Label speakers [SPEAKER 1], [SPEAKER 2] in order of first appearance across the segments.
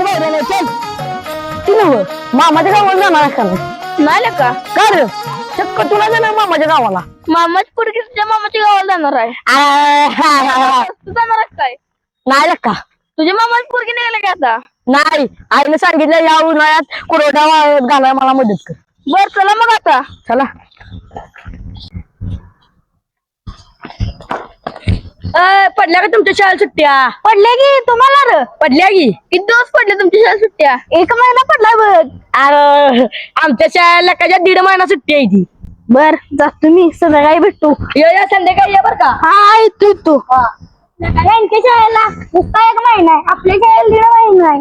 [SPEAKER 1] चल. ती नव मामाच्या गावाला जाणार का
[SPEAKER 2] नाही का?
[SPEAKER 1] का रे? चक्क तुला जाणार मामाच्या गावाला.
[SPEAKER 2] मामाची पोरगी तुझ्या मामाच्या गावाला जाणार आहे.
[SPEAKER 1] आ, हा, हा, हा.
[SPEAKER 2] तू जाणार आहेस काय?
[SPEAKER 1] नाही का?
[SPEAKER 2] तुझ्या मामाची पोरगी निघाली का आता?
[SPEAKER 1] नाही. आईने सांगितलं या उन्हाळ्यात कुरवडा वाळत घालाय मला मदत कर.
[SPEAKER 2] बर चला मग आता.
[SPEAKER 1] चला अ, पडल्या का तुमच्या शाळा सुट्ट्या?
[SPEAKER 2] पडल्या की तुम्हाला र?
[SPEAKER 1] पडल्या की.
[SPEAKER 2] किती दिवस पडले तुमच्या शाळा सुट्ट्या?
[SPEAKER 1] एक महिना पडला बघ. अरे आमच्या शाळेला कशा दीड महिना सुट्टी आहे ती.
[SPEAKER 2] बर जातो मी संध्याकाळी भेटतो
[SPEAKER 1] ये या संध्याकाळी ये बर का.
[SPEAKER 2] हा येतो येतो. त्यांच्या शाळेला नुसता एक महिना आहे. आपल्या शाळेला दीड महिना आहे.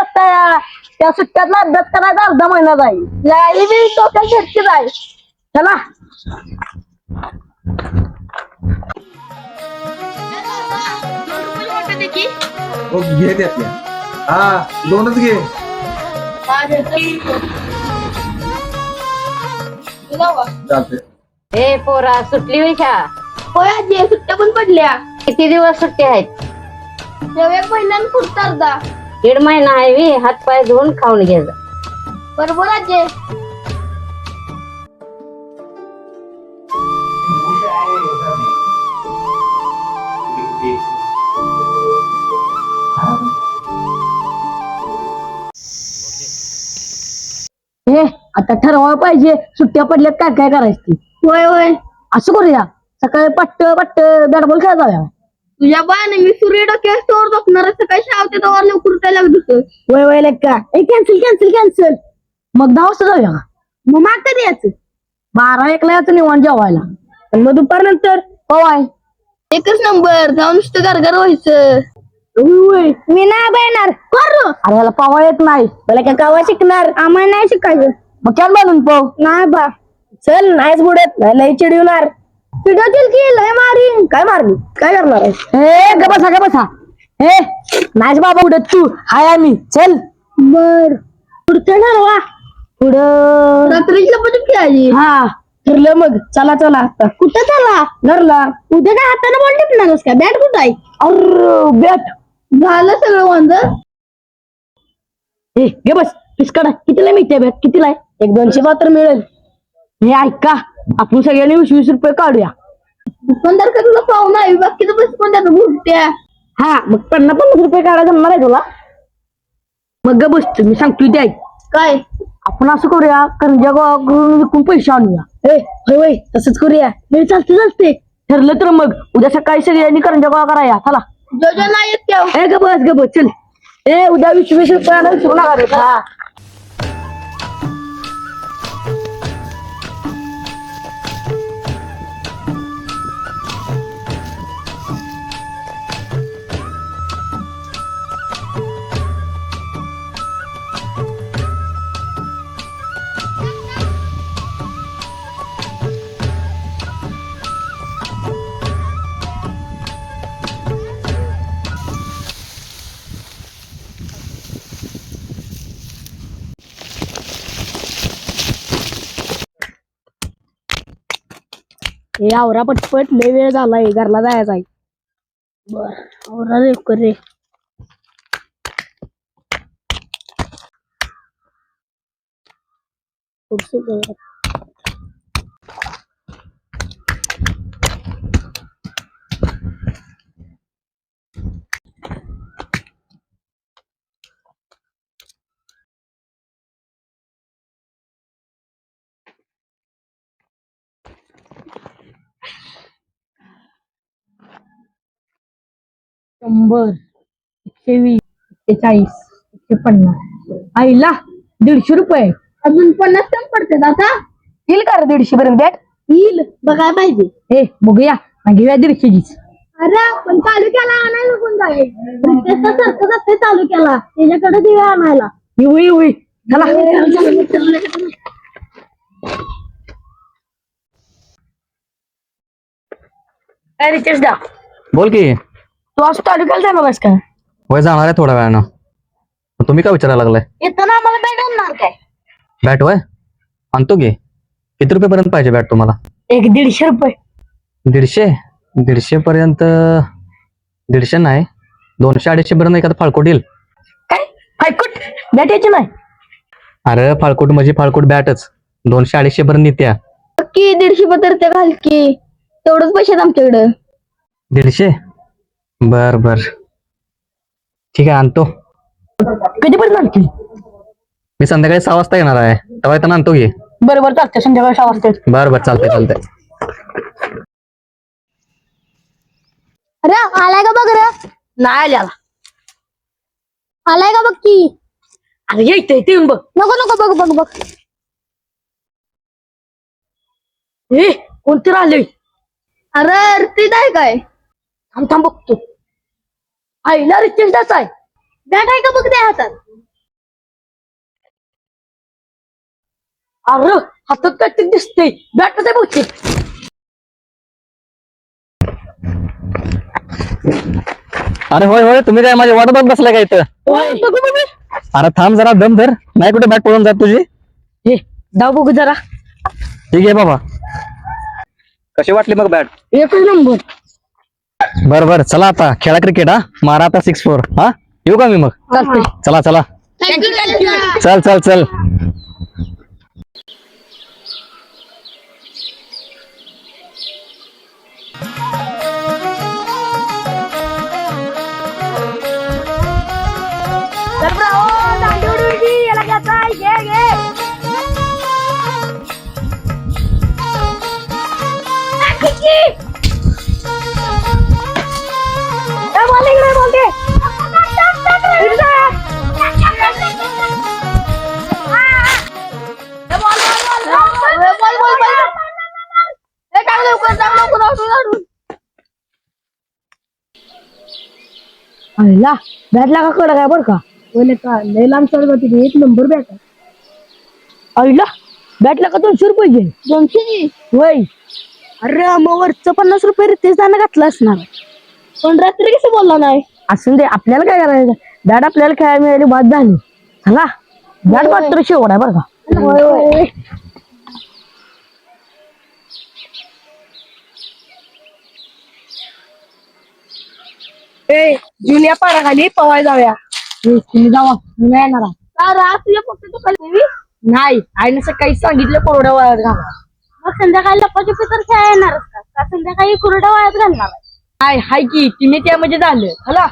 [SPEAKER 1] रस्ता त्या सुट्ट्यातला अभ्यास करायचा अर्धा महिना जाईल.
[SPEAKER 2] लाई बी झटके आहे
[SPEAKER 1] चला.
[SPEAKER 3] हो घे त्यातल्या. हा दोनच घे. चालते
[SPEAKER 4] ए पोरा सुटली होई शाळा
[SPEAKER 2] होय आजी सुट्ट्या पण पडल्या.
[SPEAKER 4] किती दिवस सुट्टी आहेत?
[SPEAKER 2] एक महिन्यानं पुढचा अर्धा.
[SPEAKER 4] दीड महिना आहे हात पाय धुवून खाऊन घ्यायचं
[SPEAKER 2] बरोबर आजी?
[SPEAKER 1] आता ठरवायला पाहिजे. सुट्ट्या पडल्यात काय काय करायची
[SPEAKER 2] होय होय.
[SPEAKER 1] असं करूया. सकाळी पट्ट पट्ट बॅट बॉल खेळायला जाऊया.
[SPEAKER 2] तुझ्या बाने मी सूर्य डोक्यावर झोपणार सकाळी शावते तेव्हा लवकर उठायला लागत होतं.
[SPEAKER 1] वय वय का ए कॅन्सल कॅन्सल कॅन्सल मग दहा वाजता जाऊया का?
[SPEAKER 2] मग माग कधी यायचं?
[SPEAKER 1] बारा एकला याचं निवांत जेवायला. आणि मग दुपारनंतर? पवाय
[SPEAKER 2] एकच नंबर. जाऊन नुसतं गारगार व्हायचं. मी नाही कर
[SPEAKER 1] अरे मला पवा येत नाही. मला काय कावा शिकणार?
[SPEAKER 2] आम्हाला नाही शिकायचं.
[SPEAKER 1] मग काय बनून पाव
[SPEAKER 2] नाही बा.
[SPEAKER 1] चल नाहीच बुडत. नाही लई चिडवणार.
[SPEAKER 2] पिढ्यातील की लय मारीन?
[SPEAKER 1] काय मारली? काय करणार आहे? हे ग बसा ग बसा. हे नाहीच बाबा उडत तू. हाय आम्ही. चल.
[SPEAKER 2] बर. पुढचं ठरवा.
[SPEAKER 1] पुढं
[SPEAKER 2] रात्रीच्या पण खेळायची
[SPEAKER 1] हा. ठरलं मग. चला चला. आता
[SPEAKER 2] कुठं चला?
[SPEAKER 1] घरला.
[SPEAKER 2] उद्या काय हाताने बॉल टिपणारच का? बॅट कुठं आहे?
[SPEAKER 1] अर बॅट.
[SPEAKER 2] झालं सगळं वांदर
[SPEAKER 1] हे घे बस. पिस्काडा कितीला मिळते बॅट? कितीला आहे? एक दोनशे मात्र मिळेल. हे ऐका आपण सगळ्यांनी वीस वीस रुपये काढूया.
[SPEAKER 2] दुकानदार का तुला पाहू नाही? बाकीचं पैसे पण त्याचं भुरट्या
[SPEAKER 1] हा मग पन्नास पन्नास रुपये काढायला जमणार आहे तुला. मग ग बस मी सांगतो ते ऐक.
[SPEAKER 2] काय?
[SPEAKER 1] आपण असं करूया करंजा गोळा विकून पैसे आणूया. ए होय होय तसंच करूया. हे चालते चालते ठरलं तर मग उद्या सकाळी सगळ्यांनी करंजा गोळा कराया चला.
[SPEAKER 2] जो जो नाही येत
[SPEAKER 1] ए ग बस ग बस चल. ए उद्या वीस वीस रुपये आणायला विसरू नका रे. हा. हे आवरा पटपट लय वेळ झालाय घरला जायचा आहे.
[SPEAKER 2] बर औरा रे करे
[SPEAKER 1] शंभर एकशे वीस एकशे चाळीस एकशे पन्नास. आईला दीडशे रुपये.
[SPEAKER 2] अजून पन्नास कम पडते आता.
[SPEAKER 1] येईल का रे दीडशे पर्यंत बॅट
[SPEAKER 2] येईल. बघायला पाहिजे.
[SPEAKER 1] हे बघूया. आणि घेऊया दीडशेचीच
[SPEAKER 2] अरे पण तालुक्याला आणायला कोण जाईल? त्याचं सारखं जाते तालुक्याला. त्याच्याकडे दिवे आणायला.
[SPEAKER 1] येऊ येऊ येऊ. चला. काय रितेश दा.
[SPEAKER 5] बोल की.
[SPEAKER 1] तू आज तालुक्याला जाणार आहेस का?
[SPEAKER 5] वय जाणार आहे थोड्या वेळानं. मग तुम्ही काय विचारायला लागलाय?
[SPEAKER 2] येताना आम्हाला बॅट आणणार काय?
[SPEAKER 5] बॅट वय आणतो की. किती रुपयेपर्यंत पाहिजे बॅट तुम्हाला?
[SPEAKER 1] एक दीडशे रुपये.
[SPEAKER 5] दीडशे? दीडशे पर्यंत दीडशे नाही. दोनशे अडीचशे पर्यंत एखादं फाळकोट येईल.
[SPEAKER 1] फायकुट बॅट यायची नाही?
[SPEAKER 5] अरे फाळकोट म्हणजे फाळकोट बॅटच. दोनशे अडीचशे पर्यंत नित्या.
[SPEAKER 2] की दीडशे पत्र ते घाल की. तेवढंच पैसे आहेत आमच्याकडे.
[SPEAKER 5] दीडशे? बर बर. ठीक आहे आणतो.
[SPEAKER 1] कधीपर्यंत आणखी?
[SPEAKER 5] मी संध्याकाळी सहा वाजता येणार आहे. तेव्हा येताना आणतो घे
[SPEAKER 1] बरं बरं चालतंय. संध्याकाळी सहा वाजता येतो.
[SPEAKER 5] बर बर चालतंय चालतंय.
[SPEAKER 2] अरे आलाय का बघ रे?
[SPEAKER 1] नाही आल्याला
[SPEAKER 2] आलाय का बघ की?
[SPEAKER 1] अरे येते ते येऊन बघ.
[SPEAKER 2] नको नको बघ बघ बघ.
[SPEAKER 1] ए कोणते राहिले?
[SPEAKER 2] अरे ती नाही काय?
[SPEAKER 1] थांब थांब बघतो. आईला रिचेंडाच आहे.
[SPEAKER 2] बॅट आहे का बघ त्या हातात?
[SPEAKER 1] अरे हातात काहीतरी दिसते बॅटच आहे बहुतेक
[SPEAKER 5] अरे होय होय तुम्ही काय माझ्या वाटत बघत बसलाय का इथं?
[SPEAKER 1] बघू बघू.
[SPEAKER 5] अरे थांब जरा दम धर. नाही कुठे बॅट पळून जात तुझी?
[SPEAKER 1] ए जाऊ बघू जरा.
[SPEAKER 5] ठीक आहे बाबा. कशी वाटली मग बॅट?
[SPEAKER 1] एकच नंबर.
[SPEAKER 5] बर बर. चला आता. खेळा क्रिकेट हा. मारा आता सिक्स फोर हा? येऊ का मी मग? चला चला. चल चल चल.
[SPEAKER 1] आईला बॅटला का कडक आहे बरं का?
[SPEAKER 2] बोले का लय लांब चालू एक नंबर बॅट आहे.
[SPEAKER 1] आईला बॅटला का दोनशे रुपये घे
[SPEAKER 2] दोनशे
[SPEAKER 1] वय.
[SPEAKER 2] अरे मग वरचं पन्नास रुपये रितेश दाना घातलं असणार. पण रात्री कसं बोलला नाही?
[SPEAKER 1] असून दे आपल्याला काय करायचं? बॅट आपल्याला खेळायला मिळाली बाद झाली. चला. बॅट मात्र शेवट आहे बरं का?
[SPEAKER 2] होय होय.
[SPEAKER 1] ए जुन्या पाराखाली पवाय जाऊया तुम्ही जावा मी नाही येणार
[SPEAKER 2] तुझ्या फक्त तू खाली
[SPEAKER 1] नाही आईने सकाळी सांगितलं कोरड्या वयात घाला
[SPEAKER 2] मग संध्याकाळी लप्पाची तर खेळा येणारच का का संध्याकाळी कुरड्या वायात घालणार आहे?
[SPEAKER 1] हाय हाय की तुम्ही त्यामध्ये झालं चला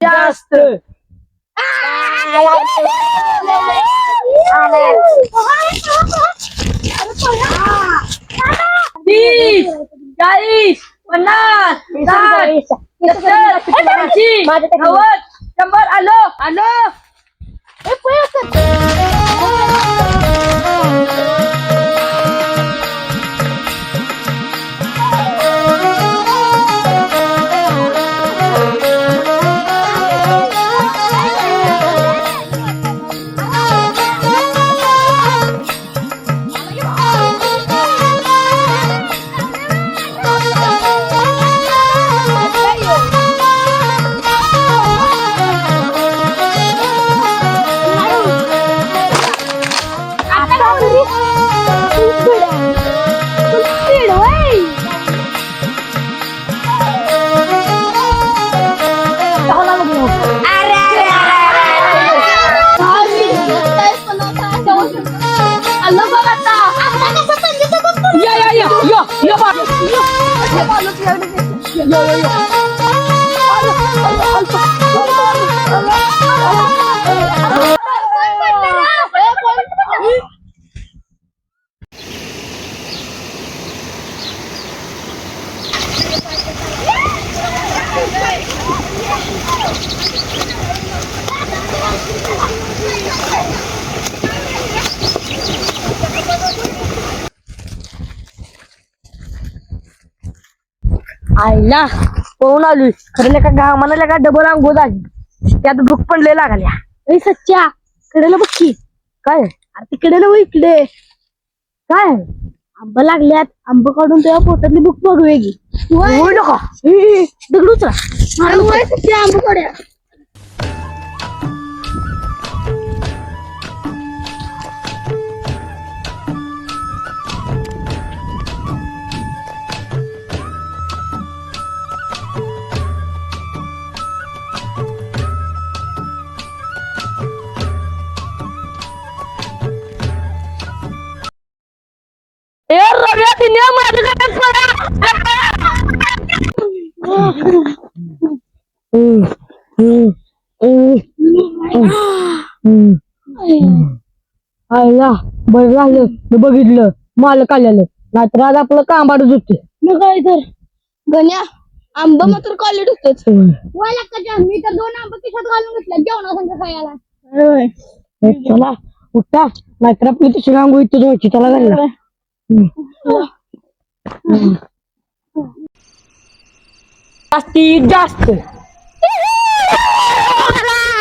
[SPEAKER 1] जास्त तीस चाळीस पन्नास साठ सत्तर ऐंशी नव्वद शंभर आलो आलो या बा आईला पळून आलोय. खरं का घामाला का डबल अंगो झाली त्यात भूक पण लय लागल्या.
[SPEAKER 2] ए सच्च्या कडेला बघ की.
[SPEAKER 1] काय?
[SPEAKER 2] अरे तिकडे ना इकडे.
[SPEAKER 1] काय?
[SPEAKER 2] आंबा लागल्यात. आंबा काढून तुझ्या पोटातली बुक बघ वेगळी
[SPEAKER 1] होय नका
[SPEAKER 2] दगड उचला आंबा काढ्या.
[SPEAKER 1] आयला बरं झालं. मी बघितलं. मालक आलेलं. नाहीतर आज आपलं कांबाडच होते
[SPEAKER 6] मग काय तर गण्या आंबा मात्र होतच वाला का मी तर दोन आंबा खिशात घालून घेतल्या जेवणासंग खायला.
[SPEAKER 1] चला उठा. नाहीतर आपली तिची रांगोळी इथं व्हायची चला घरला जास्तीत जास्त.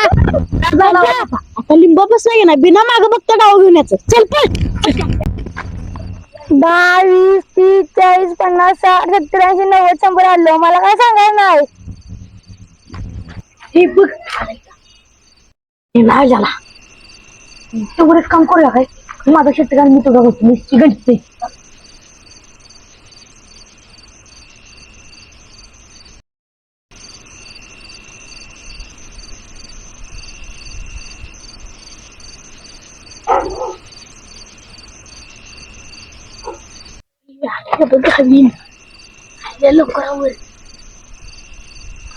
[SPEAKER 6] आता लिंबा बसला ना बिना माग बघता डाव घेऊन याचं चल पण दहा वीस तीस चाळीस पन्नास साठ सत्तर ऐंशी नव्वद शंभर आलो. मला काय सांगायचं नाही.
[SPEAKER 1] हे बघ. हे नाही झाला. तेवढंच काम करूया काय? माझं शेतकऱ्याला मी तुझा होतो मी गणते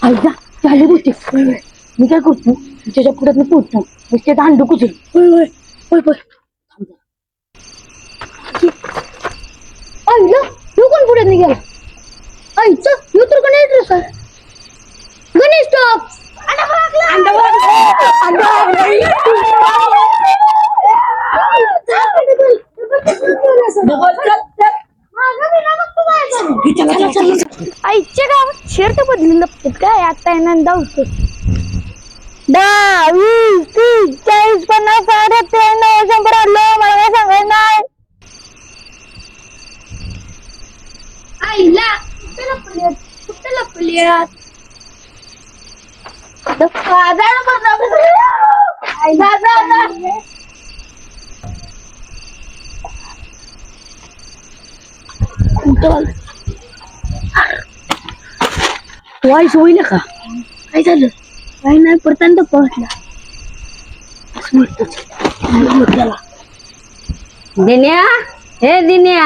[SPEAKER 1] आईला झाली गोष्टी. मी काय करतो? त्याच्या पुढ्यात मी पोचतो मी ते दांडू कुचल होय होय. होय होय
[SPEAKER 6] आईला तू कोण पुढे निघाला काय आता दहा वीस तीस चाळीस पन्नास साठ त्र्याण्णव शंभर आलं मला काय सांगायचं नाही. आईला कुठे लपल्यात कुठे लपल्यात
[SPEAKER 1] वाईस होईल का?
[SPEAKER 6] काय झालं? काही नाही परतांत पोहोचला
[SPEAKER 4] दिन्या हे दिन्या.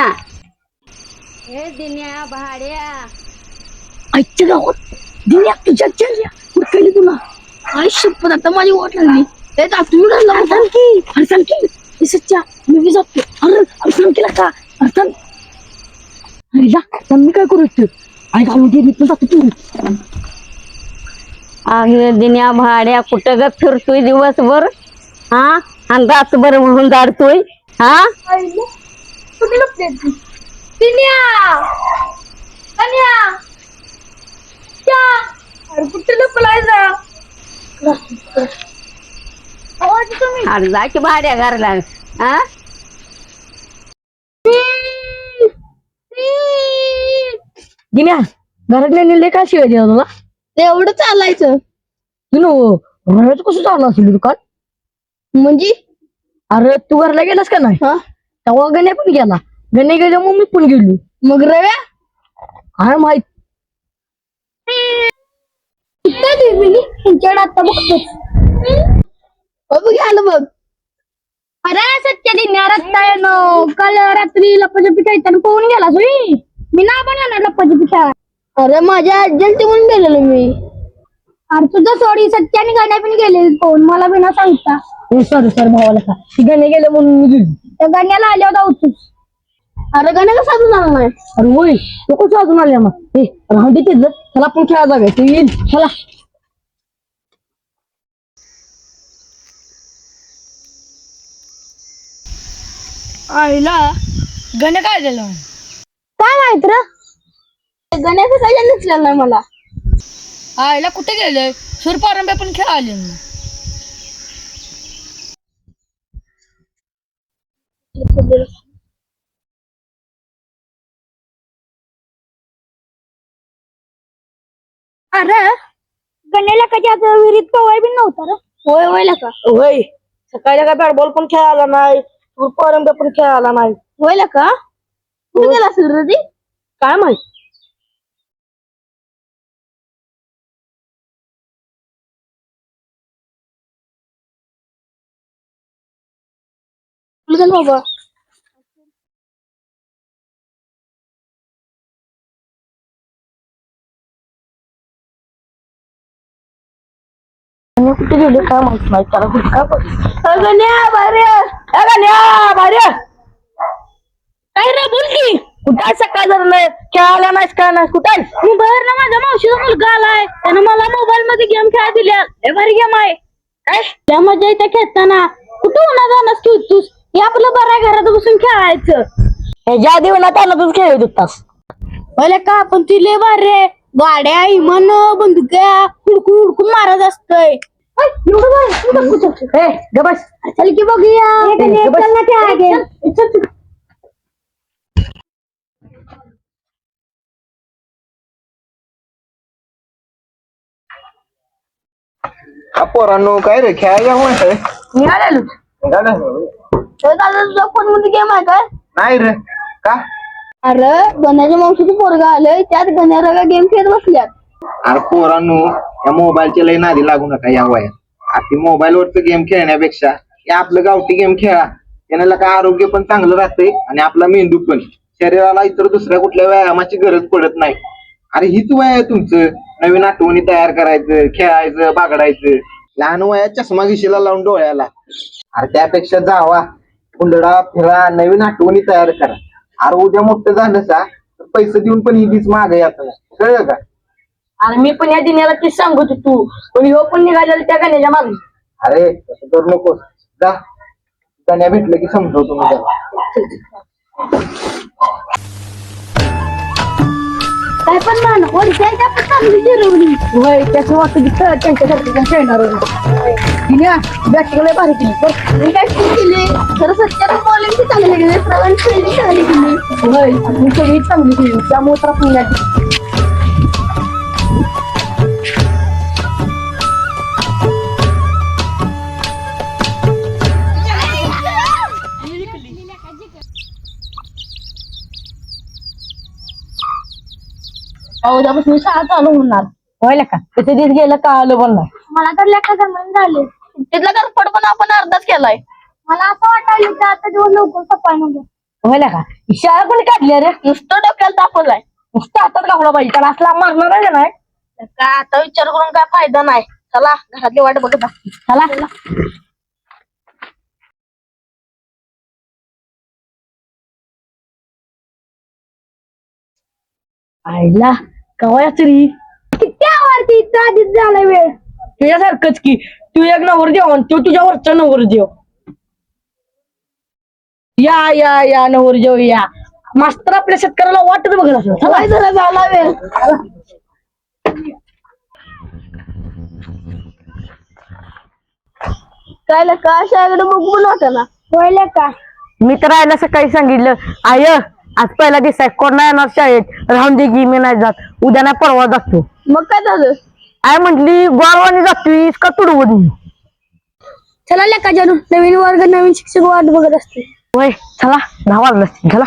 [SPEAKER 4] हे दिन्या भाड्या.
[SPEAKER 1] आईच्या गावात. दिल्या तुझ्या चर्या उठली तुला?
[SPEAKER 6] काय शपथ आता माझी वाट लागली ते तुम्ही घालला
[SPEAKER 1] अरे सांग की अरे सांग की हे सच्चा. मी बी जातो. अरे अरे सांग केला का? अरे सांग अरे जा. मी काय करू इथं? आई घालून दे मी पण जातो तू
[SPEAKER 4] अगे दिन्या भाड्या कुठं ग फिरतोय दिवसभर? हा? आणि रातभर म्हणून जाडतोय? हा?
[SPEAKER 6] अरे जा
[SPEAKER 4] की भाड्या घरला. हा?
[SPEAKER 1] गिन्या घरातल्या नेले काय शिवाय तुला
[SPEAKER 6] एवढं चालायचं.
[SPEAKER 1] रव्याचं कसं चाललं असेल दुकान?
[SPEAKER 6] म्हणजे?
[SPEAKER 1] अरे तू घरला गेलास का नाही?
[SPEAKER 6] हा.
[SPEAKER 1] तेव्हा गण्या पण गेला. गण्या गेल्या मग मी पण गेलो.
[SPEAKER 6] मग रव्या?
[SPEAKER 1] काय माहीत
[SPEAKER 6] त्यांच्याकडे आता बघतोच बघ आलं बघ अरे सत्या दिन्या रत्ता येणं काल रात्री खेळताना पोहून गेला? तुम्ही मी ना पण येणार लप्पाछपी खेळा अरे माझ्या अर्जंट म्हणून गेलेलो मी. अरे तुझं सोडी सत्याने गाड्या पण गेले पोहून मला बिना सांगता.
[SPEAKER 1] सॉरी सॉरी भावाला का ती गण्या गेल्या म्हणून मी गेलो.
[SPEAKER 6] त्या गाण्याला आल्या होता होतोस अरे गाण्या कसं अजून आला नाही?
[SPEAKER 1] अरे होय. तू कसं अजून आल्या मग? ए राहून दे तिथलं. चला आपण खेळा जाऊया. तू येईल. चला. आईला गण्या काय झालं?
[SPEAKER 6] काय माहीत र? गण्याचं काय नसलेलं नाही मला.
[SPEAKER 1] आईला कुठे गेले सूरपारंब्या पण खेळ आले
[SPEAKER 6] अरे गण्याला कधी आता विहिरीत पवाय बी नव्हता रे. होय होय का?
[SPEAKER 1] होय. सकाळी काय बॅट बॉल पण खेळायला नाही सूरपारंब्या पण खेळायला नाही.
[SPEAKER 6] होय का? कुठे गेला असेल रे ती
[SPEAKER 1] काय माहीत?
[SPEAKER 6] बाबा.
[SPEAKER 1] आणि कुठे गेले काय माहीत नाही त्याला कुठे काय काय रे बोल की. कुठं आहे सकाळ जर? नाही खेळायला नाहीस काय नाही कुठे आहेस?
[SPEAKER 2] मी बाहेर ना माझ्या मावशीचा मुलगा आलाय. त्यानं मला मोबाईल मध्ये गेम खेळा दिल्या लय भारी गेम आहे. काय? त्या मजा येते खेळताना. कुठं उन्हा जाणार खेळतोस हे आपलं बरं आहे घरात बसून खेळायचं.
[SPEAKER 1] ह्याच्या आधी तूच खेळत होतास
[SPEAKER 2] पहिले का आपण ती लय भारी आहे. गाड्या इमान बंदुक्या हुडकून हुडकून मारत असतोय.
[SPEAKER 1] ए
[SPEAKER 2] चल की बघूया. चल ना.
[SPEAKER 3] हा पोरांनो काय रे खेळायला म्हणतोय?
[SPEAKER 1] मी आलेलो
[SPEAKER 2] मध्ये गेम आहे काय?
[SPEAKER 3] नाही रे. का?
[SPEAKER 2] अरे गण्याच्या मावशीचं पोरगा आलंय त्यात गण्याला गेम खेळत बसल्यात.
[SPEAKER 3] अरे पोरांनो या मोबाईलच्या लई नादी लागू नका या वयात. आता मोबाईल वरच गेम खेळण्यापेक्षा हे आपलं गावठी गेम खेळा. त्याला काय आरोग्य पण चांगलं राहतंय आणि आपला मेंदू पण. शरीराला इतर दुसऱ्या कुठल्या व्यायामाची गरज पडत नाही. अरे हीच वय आहे तुमचं. नवीन आठवणी तयार करायचं खेळायचं बागडायचं. लहान वयात चष्मा घिशीला लावून डोळ्याला. अरे त्यापेक्षा जावा. कुंडडा फिरा नवीन आठवणी तयार करा. अरे उद्या मोठं झालं सा तर पैसे देऊन पण ही मागे येत नाही कळलं का?
[SPEAKER 1] आणि मी पण या दिन्याला तेच सांगत होतो पण ह्यो पण निघालेला त्या गाण्याच्या मागे.
[SPEAKER 3] अरे तसं करू नकोस. जा. गाण्या भेटलं की समजवतो मी त्याला.
[SPEAKER 2] काय पण म्हण वर्षाच्या आपण चांगली जिरवली.
[SPEAKER 1] वय त्याचं वाटतं की त्यांच्यासारखं काय खेळणार दिन्या बॅटिंग लय भारी केली. बघ.
[SPEAKER 2] मी काय केली. खरं सत्यात बॉलिंग चांगली केली प्रवीण फिल्डिंग चांगली केली.
[SPEAKER 1] वय आपण सगळी चांगली केली. त्यामुळे तर आपण उद्यापासून शाळा चालू होणार. व्हायला का? त्याचे दिवस गेलं का आलं पण नाही
[SPEAKER 2] मला तर लेखा जमून झाले.
[SPEAKER 1] तिथला गरफड पण आपण अर्धाच केलाय.
[SPEAKER 2] मला असं वाटायला की आता दिवस लवकर सफाई नको
[SPEAKER 1] व्हायला का? ही शाळा कोणी काढली रे? नुसतं डोक्याला तापवलाय. नुसतं हातात घावला पाहिजे त्याला असला मारणार आहे का नाही? काय आता विचार करून काय फायदा नाही. चला घरातली वाट बघत. चला. आईला कवाया तरी
[SPEAKER 2] किती आवडती आधीच झाला वेळ?
[SPEAKER 1] तुझ्यासारखंच की. तू एक नवर देव आणि तू तुझ्या वरचा नवर देव या या या नवर देव या. मास्तर आपल्या शेतकऱ्याला वाटत बघत असं चला.
[SPEAKER 2] जरा झाला वेळ. काय लका शाळेकडे बघून वाटायला होय का
[SPEAKER 1] मी तर आयला सकाळी सांगितलं आय आज पहिला दिवस आहे कोण नाही येणार शाळेत. राहून दे की मी नाही जात. उद्या नाही परवा जातो.
[SPEAKER 2] मग काय झालं?
[SPEAKER 1] आय म्हटली गोरवानी जातोय का तुडवून
[SPEAKER 2] चला लेका जानू नवीन वर्ग नवीन शिक्षक वाट बघत असते.
[SPEAKER 1] वय चला दहा वाजलं चला.